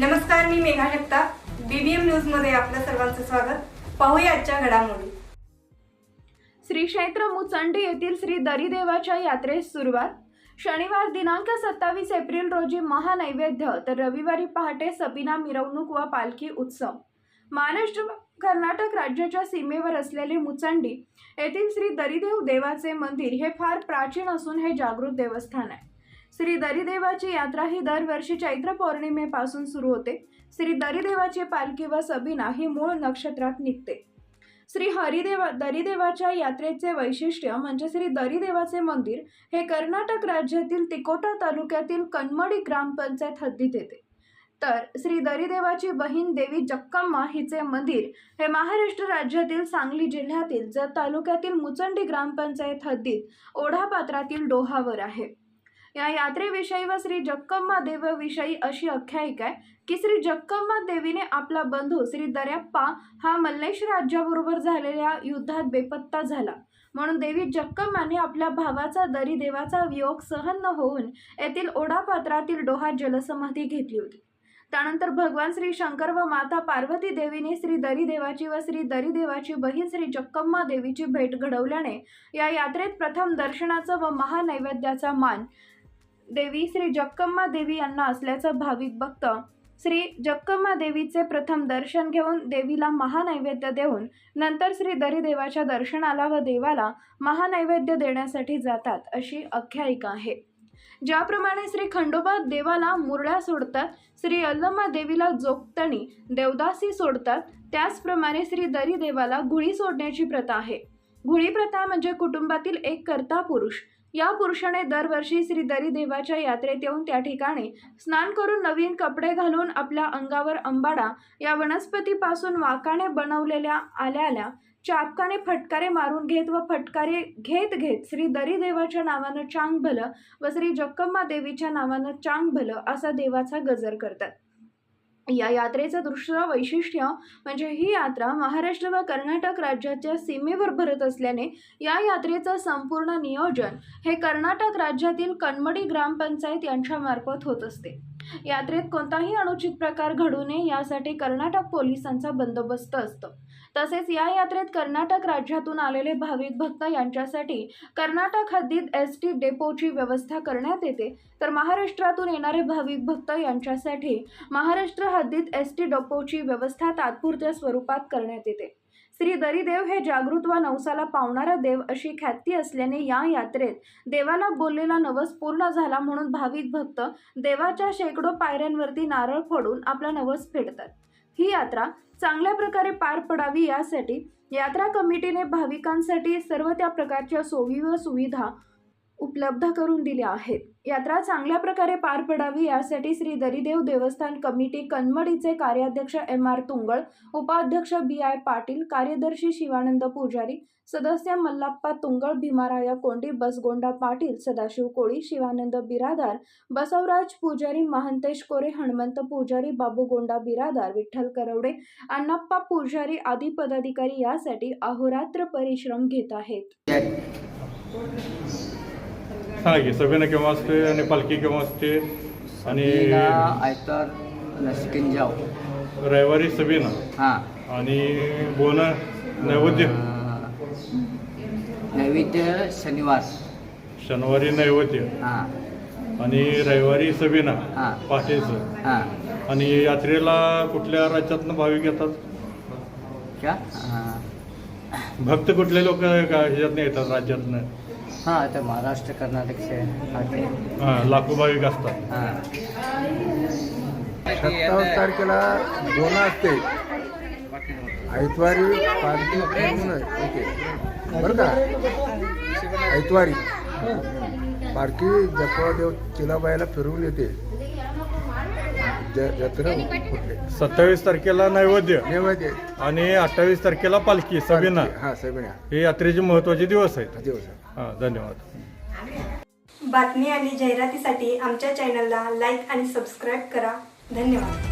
नमस्कार मी मेघा जगताप. बीबीएम न्यूजमध्ये आपलं सर्वांचं स्वागत. पाहूया आजच्या घडामोडी. श्री क्षेत्र मुचंडी येथील श्री दरीदेवाच्या यात्रेस सुरुवात. शनिवार दिनांक सत्तावीस एप्रिल रोजी महानैवेद्य तर रविवारी पहाटे सबिना मिरवणूक व पालखी उत्सव. महाराष्ट्र कर्नाटक राज्याच्या सीमेवर असलेले मुचंडी येथील श्री दरीदेव देवाचे मंदिर हे फार प्राचीन असून हे जागृत देवस्थान आहे. श्री दरीदेवाची यात्रा ही दरवर्षी चैत्र पौर्णिमेपासून सुरू होते. श्री दरीदेवाची पालखी व सबिना ही मूळ नक्षत्रात निघते. श्री हरिदेवा दरीदेवाच्या यात्रेचे वैशिष्ट्य म्हणजे श्री दरीदेवाचे मंदिर हे कर्नाटक राज्यातील तिकोटा तालुक्यातील कन्मडी ग्रामपंचायत हद्दीत येते. तर श्री दरीदेवाची बहीण देवी जक्कम्मा हिचे मंदिर हे महाराष्ट्र राज्यातील सांगली जिल्ह्यातील जत तालुक्यातील मुचंडी ग्रामपंचायत हद्दीत ओढापात्रातील डोहावर आहे. या यात्रेविषयी व श्री जक्कम्मा देवीविषयी अशी आख्यायिका आहे की श्री जक्कम्मा देवीने आपला बंधू श्री दर्याप्पा हा मल्लेश राज्याबरोबर झालेल्या युद्धात बेपत्ता झाला. म्हणून देवी जक्कम्माने आपल्या भावाचा दरी देवाचा वियोग सहन न होऊन येथील ओढापात्रातील डोहा जलसमाधी घेतली होती. त्यानंतर भगवान श्री शंकर व माता पार्वती देवीने श्री दरीदेवाची व श्री दरीदेवाची बहीण श्री जक्कम्मा देवीची भेट घडवल्याने या यात्रेत प्रथम दर्शनाचा व महानैवेद्याचा मान देवी श्री जक्कम्मा देवी यांना असल्याचं भाविक भक्त श्री जक्कम्मा देवीचे प्रथम दर्शन घेऊन देवीला महानैवेद्य देऊन नंतर श्री दरीदेवाच्या दर्शनाला व देवाला महानैवेद्य देण्यासाठी जातात अशी आख्यायिका आहे. ज्याप्रमाणे श्री खंडोबा देवाला मुरळ्या सोडतात श्री अल्लम्मा देवीला जोगतणी देवदासी सोडतात त्याचप्रमाणे श्री दरिदेवाला गुळी घुळी सोडण्याची प्रथा आहे. घुळी प्रथा म्हणजे कुटुंबातील एक कर्ता पुरुष या पुरुषाने दरवर्षी श्री दरीदेवाच्या यात्रेत येऊन त्या ठिकाणी स्नान करून नवीन कपडे घालून आपल्या अंगावर अंबाडा या वनस्पतीपासून वाकाने बनवलेल्या आल्याला चापकाने फटकारे मारून घेत व फटकारे घेत घेत श्री दरी देवाच्या नावानं चांग भलं व श्री जक्कम्मा देवीच्या नावानं चांग भलं असा देवाचा गजर करतात. या यात्रेचं दुसरं वैशिष्ट्य म्हणजे ही यात्रा महाराष्ट्र व कर्नाटक राज्याच्या सीमेवर भरत असल्याने या यात्रेचं संपूर्ण नियोजन हे कर्नाटक राज्यातील कनमडी ग्रामपंचायत यांच्यामार्फत होत असते. यात्रेत कोणताही अनुचित प्रकार घडू नये यासाठी कर्नाटक पोलिसांचा बंदोबस्त असतो. तसेच या यात्रेत कर्नाटक राज्यातून आलेले भाविक भक्त यांच्यासाठी कर्नाटक हद्दीत एस टी डेपोची व्यवस्था करण्यात येते. तर महाराष्ट्रातून येणारे भाविक भक्त यांच्यासाठी महाराष्ट्र हद्दीत एस टी डेपोची व्यवस्था तात्पुरत्या स्वरूपात करण्यात येते. श्री दरीदेव हे जागृत व नवसाला पावणारा देव अशी ख्याती असल्याने या यात्रेत देवाला बोललेला नवस पूर्ण झाला म्हणून भाविक भक्त देवाच्या शेकडो पायऱ्यांवरती नारळ फोडून आपला नवस फेडतात. ही यात्रा चांगल्या प्रकारे पार पडावी यासाठी यात्रा कमिटीने भाविकांसाठी सर्व त्या प्रकारच्या सोयी व सुविधा उपलब्ध करून दिल्या आहेत. यात्रा चांगल्या प्रकारे पार पडावी यासाठी श्री दरीदेव देवस्थान कमिटी कनमडीचे कार्याध्यक्ष एम आर तुंगळ उपाध्यक्ष बी आय पाटील कार्यदर्शी शिवानंद पुजारी सदस्य मल्लाप्पा तुंगळ भीमाराया कोंडी बसगोंडा पाटील सदाशिव कोळी शिवानंद बिरादार बसवराज पुजारी महंतेश कोरे हनुमंत पुजारी बाबू गोंडा बिरादार विठ्ठल करवडे अण्णाप्पा पुजारी आदी पदाधिकारी यासाठी अहोरात्र परिश्रम घेत आहेत. सांगा की सभेनं केव्हा असते आणि पालखी केव्हा असते? आणि आयतार लसकीन जाव. रविवारी सभेनं हां. आणि बोन नैवेद्य? नैवेद्य शनिवार. शनिवारी नैवेद्य. हां. आणि रविवारी सभेनं हां. पहाटेचं हां. आणि यात्रेला कुठल्या राज्यातनं भाविक येतात? क्या? हां. भक्त कुठले लोक ह्याच्यातनं येतात राज्यातनं? हां आता महाराष्ट्र कर्नाटक से आते हां लाखो भाविक असतात हां. सत्तावीस तारखेला दोन असते. ऐतवारी फिरून येते बरं का? ऐतवारी पालखी जपवादेव चिलाबाईला फिरवून येते. जत्रा कुठले सत्तावीस तारखेला नैवेद्य नैवेद्य. आणि अठ्ठावीस तारखेला पालखी सभेनं हा सबिना. हे यात्रेचे महत्त्वाचे दिवस आहेत. दिवस हां धन्यवाद. बातमी आणि जाहिरातीसाठी आमच्या चॅनलला लाईक आणि सबस्क्राईब करा. धन्यवाद.